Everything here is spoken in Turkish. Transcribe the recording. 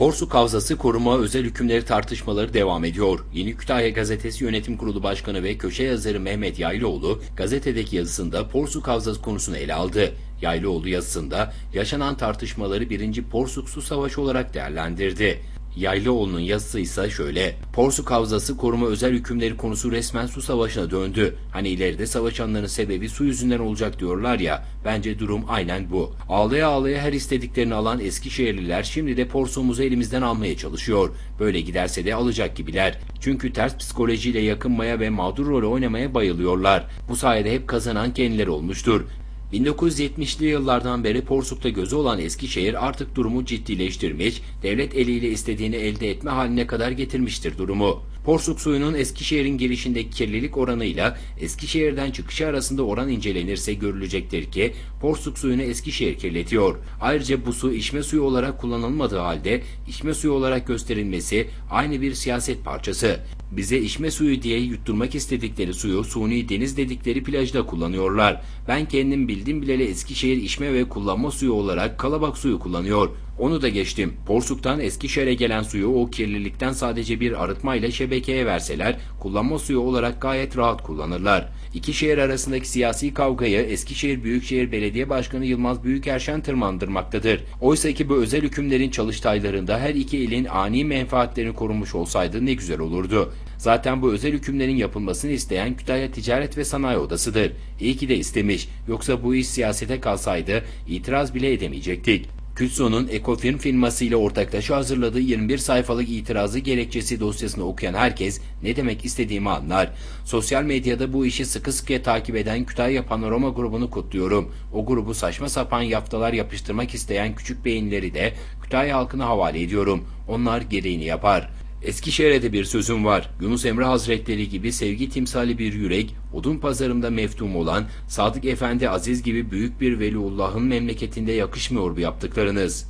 Porsuk Havzası koruma özel hükümleri tartışmaları devam ediyor. Yeni Kütahya Gazetesi Yönetim Kurulu Başkanı ve köşe yazarı Mehmet Yaylıoğlu gazetedeki yazısında Porsuk Havzası konusunu ele aldı. Yaylıoğlu yazısında yaşanan tartışmaları birinci Porsuk Su Savaşı olarak değerlendirdi. Yaylıoğlu'nun yazısı ise şöyle. Porsuk Havzası koruma özel hükümleri konusu resmen su savaşına döndü. Hani ileride savaşanların sebebi su yüzünden olacak diyorlar ya. Bence durum aynen bu. Ağlaya ağlaya her istediklerini alan Eskişehirliler şimdi de porsumuzu elimizden almaya çalışıyor. Böyle giderse de alacak gibiler. Çünkü ters psikolojiyle yakınmaya ve mağdur rolü oynamaya bayılıyorlar. Bu sayede hep kazanan kendileri olmuştur. 1970'li yıllardan beri Porsuk'ta gözü olan Eskişehir artık durumu ciddileştirmiş, devlet eliyle istediğini elde etme haline kadar getirmiştir durumu. Porsuk suyunun Eskişehir'in girişindeki kirlilik oranıyla Eskişehir'den çıkışı arasında oran incelenirse görülecektir ki Porsuk suyunu Eskişehir kirletiyor. Ayrıca bu su içme suyu olarak kullanılmadığı halde içme suyu olarak gösterilmesi aynı bir siyaset parçası. Bize içme suyu diye yutturmak istedikleri suyu suni deniz dedikleri plajda kullanıyorlar. Ben kendim bildim bileli Eskişehir içme ve kullanma suyu olarak kalabak suyu kullanıyor. Onu da geçtim. Porsuk'tan Eskişehir'e gelen suyu o kirlilikten sadece bir arıtmayla şebekeye verseler kullanma suyu olarak gayet rahat kullanırlar. İki şehir arasındaki siyasi kavgayı Eskişehir Büyükşehir Belediye Başkanı Yılmaz Büyükerşen tırmandırmaktadır. Oysa ki bu özel hükümlerin çalıştaylarında her iki ilin ani menfaatlerini korunmuş olsaydı ne güzel olurdu. Zaten bu özel hükümlerin yapılmasını isteyen Kütahya Ticaret ve Sanayi Odası'dır. İyi ki de istemiş. Yoksa bu iş siyasete kalsaydı itiraz bile edemeyecektik. Kütso'nun Ecofirm firması ile ortaklaşa hazırladığı 21 sayfalık itirazı gerekçesi dosyasını okuyan herkes ne demek istediğimi anlar. Sosyal medyada bu işi sıkı sıkıya takip eden Kütahya Panorama grubunu kutluyorum. O grubu saçma sapan yaftalar yapıştırmak isteyen küçük beyinleri de Kütahya halkına havale ediyorum. Onlar gereğini yapar. Eskişehir'de bir sözüm var. Yunus Emre Hazretleri gibi sevgi timsali bir yürek, odun pazarında meftum olan Sadık Efendi Aziz gibi büyük bir veliullahın memleketinde yakışmıyor bu yaptıklarınız.